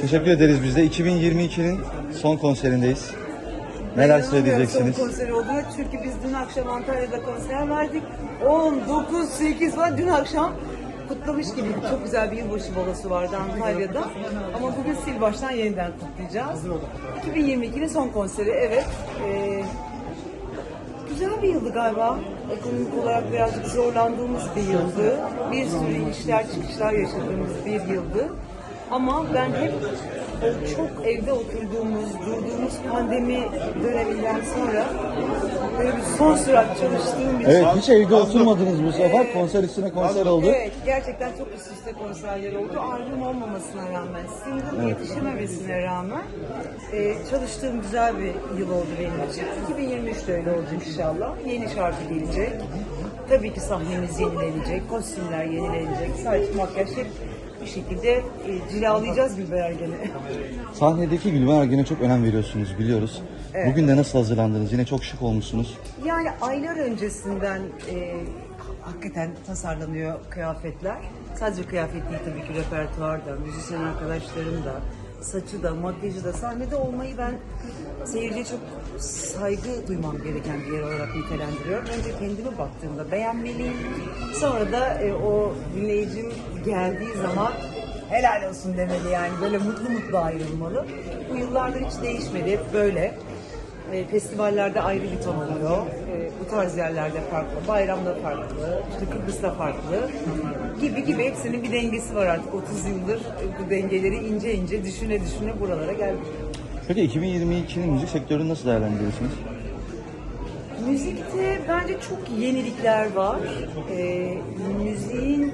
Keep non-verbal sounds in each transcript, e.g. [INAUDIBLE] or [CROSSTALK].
Teşekkür ederiz biz de. 2022'nin son konserindeyiz. Neler söyleyeceksiniz? Son konser olduğuna çünkü biz dün akşam Antalya'da konser verdik. 10, 9, 8 var. Dün akşam kutlamış gibi çok güzel bir yılbaşı balosu vardı Antalya'da. Ama bugün sil baştan yeniden kutlayacağız. 2022'nin son konseri evet. Ee, güzel bir yıldı galiba. Ekonomik olarak birazcık zorlandığımız bir yıldı. Bir sürü inişler çıkışlar yaşadığımız bir yıldı. Ama ben hep o çok evde oturduğumuz, durduğumuz pandemi döneminden sonra böyle bir son sürat çalıştığım için Evet hiç evde oturmadınız bu sefer. Konser üstüne konser oldu. Evet, gerçekten çok üst üste konserler oldu. Albüm olmamasına rağmen, single yetişememesine rağmen e, çalıştığım güzel bir yıl oldu benim için. 2023 de öyle olacak inşallah. Yeni şarkı gelecek. Tabii ki sahnemiz yenilenecek, kostümler yenilenecek, saç, makyaj hep bir şekilde e, cilalayacağız Gülber Ergen'i. [LAUGHS] Sahnedeki Gülben Ergen'e çok önem veriyorsunuz biliyoruz. Bugün de nasıl hazırlandınız? Yine çok şık olmuşsunuz. Yani aylar öncesinden e, hakikaten tasarlanıyor kıyafetler. Sadece kıyafet değil tabii ki repertuar da, müzisyen arkadaşlarım da, saçı da, makyajı da. Sahnede olmayı ben seyirciye çok saygı duymam gereken bir yer olarak nitelendiriyorum. Önce kendime baktığımda beğenmeliyim. Sonra da e, o dinleyicim geldiği zaman helal olsun demeli yani böyle mutlu mutlu ayrılmalı. Bu yıllardır hiç değişmedi, hep böyle. E, festivallerde ayrı bir ton oluyor. Bu tarz yerlerde farklı, bayramda farklı, işte Kıbrıs'ta farklı gibi gibi hepsinin bir dengesi var artık. 30 yıldır bu dengeleri ince ince düşüne düşüne buralara geldik. Peki 2022'nin müzik sektörünü nasıl değerlendiriyorsunuz? Müzikte bence çok yenilikler var. E, müziğin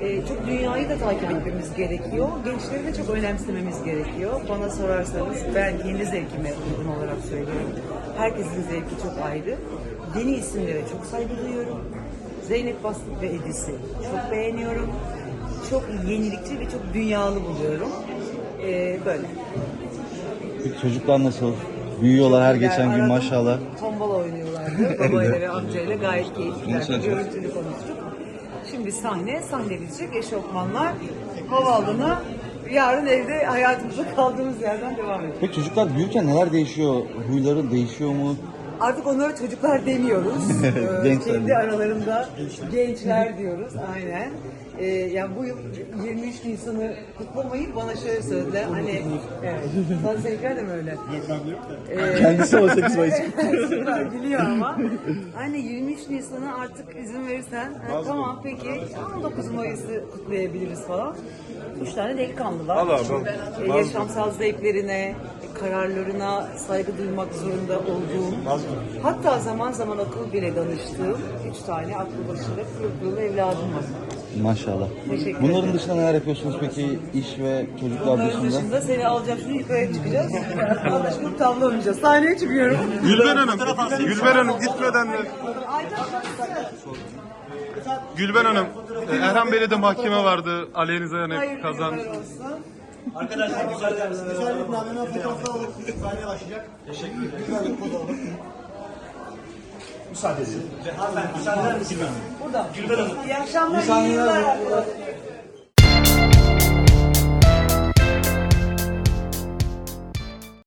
e, çok dünyayı da takip etmemiz gerekiyor. Gençleri de çok önemsememiz gerekiyor. Bana sorarsanız ben kendi zevkime uygun olarak söylüyorum. Herkesin zevki çok ayrı. Yeni isimlere çok saygı duyuyorum. Zeynep Bastık ve Edis'i çok beğeniyorum. Çok yenilikçi ve çok dünyalı buluyorum. E, böyle. Peki çocuklar nasıl? Büyüyorlar her geçen gün Aradım, maşallah. Tombala oynuyorlardı. [LAUGHS] Babayla ve amcayla gayet keyifli. Görüntülü konuştuk. Şimdi sahne, sahne bitecek. Eşofmanlar, havaalanı. Yarın evde hayatımızda kaldığımız yerden devam edeceğiz. Peki çocuklar büyürken neler değişiyor? Huyları değişiyor mu? Artık onlara çocuklar demiyoruz. [LAUGHS] Ee, Gençler Kendi aralarında gençler diyoruz. Aynen. Ee, yani bu yıl 23 Nisan'ı kutlamayıp bana şöyle söylediler. Hani evet. Sana seninkiler de mi öyle? Ee, Kendisi 18 Mayıs. [LAUGHS] Süper gülüyor ama. Anne 23 Nisan'a artık izin verirsen ha, tamam peki 19 Mayıs'ı kutlayabiliriz falan. Üç tane delikanlılar. Allah Allah. E, yaşamsal zevklerine, kararlarına saygı duymak zorunda olduğum, hatta zaman zaman akıl bile danıştığım üç tane aklı başında pırıl evladım var. Maşallah. Teşekkür Bunların ederim. dışında neler yapıyorsunuz peki? İş ve çocuklar Bunların dışında? dışında seni alacağım şimdi yukarıya çıkacağız. [LAUGHS] Anlaşılıp tavla oynayacağız. Sahneye çıkıyorum. Gülben Hanım, Gülben Hanım gitmeden de Gülben Hanım, Erhan Bey'le de mahkeme vardı. Aleyhinize yani Hayırlı kazan. olsun. Arkadaşlar güzel güzel bir namına fotoğrafı alıp sahneye başlayacak. Teşekkür ederim. Güzel bir poz alalım. Müsaade edin. Hanımefendi müsaade eder misiniz? Burada. Gülben Hanım. İyi akşamlar, iyi yıllar.